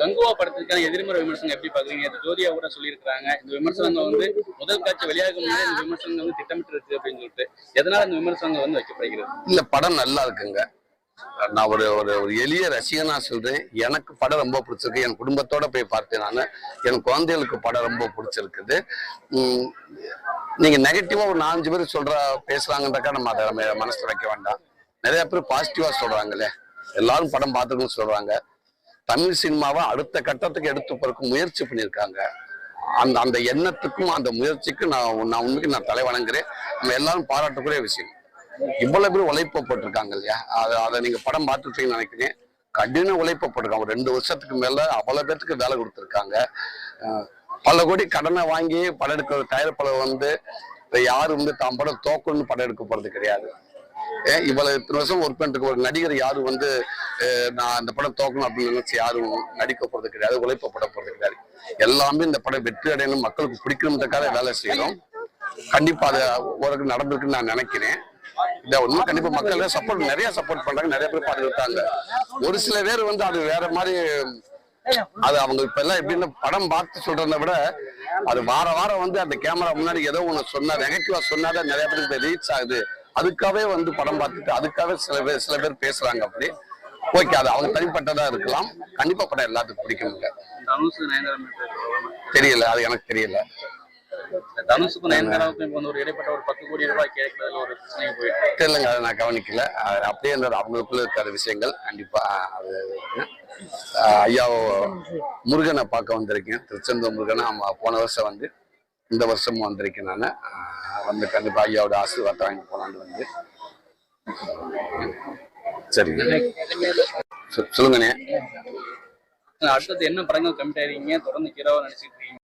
கங்குவா படத்துக்கான எதிர்மறை விமர்சனம் எப்படி பாக்குறீங்க இது ஜோதியா கூட சொல்லியிருக்காங்க இந்த விமர்சனங்கள் வந்து முதல் காட்சி வெளியாகும் போது இந்த விமர்சனங்கள் வந்து திட்டமிட்டு இருக்கு அப்படின்னு சொல்லிட்டு. எதனால இந்த விமர்சனங்கள் வந்து வைக்கப்படுகிறது? இல்ல படம் நல்லா இருக்குங்க. நான் ஒரு ஒரு ஒரு எளிய ரசிகனா சொல்றேன். எனக்கு படம் ரொம்ப பிடிச்சிருக்கு. என் குடும்பத்தோட போய் பார்த்தேன் நான். என் குழந்தைகளுக்கு படம் ரொம்ப பிடிச்சிருக்குது. உம் நீங்க நெகட்டிவா ஒரு நாலஞ்சு பேர் சொல்ற பேசுறாங்கன்றக்கா நம்ம அதை நம்ம மனசுல வைக்க வேண்டாம். நிறைய பேர் பாசிட்டிவா சொல்றாங்களே. எல்லாரும் படம் பார்த்துக்கணும்னு சொல்றாங்க. தமிழ் சினிமாவை அடுத்த கட்டத்துக்கு எடுத்து போறதுக்கு முயற்சி பண்ணியிருக்காங்க. அந்த அந்த எண்ணத்துக்கும் அந்த முயற்சிக்கும் நான் நான் உண்மைக்கு நான் தலை வணங்குறேன். நம்ம எல்லாரும் பாராட்டக்கூடிய விஷயம். இவ்வளவு பேர் உழைப்பு போட்டிருக்காங்க இல்லையா? அதை அதை நீங்க படம் பார்த்துருப்பீங்கன்னு நினைக்கிறேன். கடின உழைப்பு போட்டிருக்காங்க. ஒரு ரெண்டு வருஷத்துக்கு மேல அவ்வளவு பேர்த்துக்கு வேலை கொடுத்துருக்காங்க. பல கோடி கடனை வாங்கி படம் எடுக்கிற தயாரிப்பாளர் வந்து யாரும் வந்து தாம் படம் தோக்கணும்னு படம் எடுக்க போறது கிடையாது. இவ்வளவு இத்தனை வருஷம் ஒர்க் பண்ணிட்டு ஒரு நடிகர் யாரும் வந்து நான் இந்த படம் தோக்கணும் அப்படின்னு நினைச்சு யாரும் நடிக்க போறது கிடையாது உழைப்பப்பட போறது கிடையாது. எல்லாமே இந்த படம் வெற்றி அடையணும் மக்களுக்கு பிடிக்கணுன்றக்காக வேலை செய்யணும் கண்டிப்பா அது ஓரளவுக்கு நடந்திருக்குன்னு நான் நினைக்கிறேன். இந்த உண்மை கண்டிப்பா மக்கள் சப்போர்ட் நிறைய சப்போர்ட் பண்றாங்க நிறைய பேர் பார்த்துருக்காங்க ஒரு சில பேர் வந்து அது வேற மாதிரி அது அவங்க இப்ப எல்லாம் எப்படின்னு படம் பார்த்து சொல்றதை விட அது வார வாரம் வந்து அந்த கேமரா முன்னாடி ஏதோ ஒண்ணு சொன்னா நெகட்டிவா சொன்னாதான் நிறைய பேருக்கு ரீச் ஆகுது. அதுக்காகவே வந்து படம் பார்த்துட்டு அதுக்காகவே சில பேர் சில பேர் பேசுறாங்க அப்படி. ஓகே அது அவங்க தனிப்பட்டதா இருக்கலாம். கண்டிப்பா படம் எல்லாத்துக்கும் மேட்டர் தெரியல அது எனக்கு தெரியல. தனுஷுக்கும் நயன்தாராவுக்கும் இப்போ வந்து ஒரு இடைப்பட்ட ஒரு பத்து கோடி ரூபாய் கேட்கறதுல ஒரு பிரச்சனை போயிட்டு தெரியலங்க அதை நான் கவனிக்கல. அப்படியே இருந்தது அவங்களுக்குள்ள இருக்கிற விஷயங்கள் கண்டிப்பா அது ஐயா முருகனை பார்க்க வந்திருக்கேன். திருச்செந்தூர் முருகனை போன வருஷம் வந்து இந்த வருஷமும் வந்திருக்கேன் நான். வந்து கண்டிப்பா ஐயாவோட ஆசீர்வாதம் வாங்கி போனான்னு வந்து. சரிங்க. சொல்லுங்கண்ணே. அடுத்தது என்ன படங்கள் கமிட் ஆயிருக்கீங்க தொடர்ந்து ஹீரோவா நடிச்சிட்டு இருக்கீங்க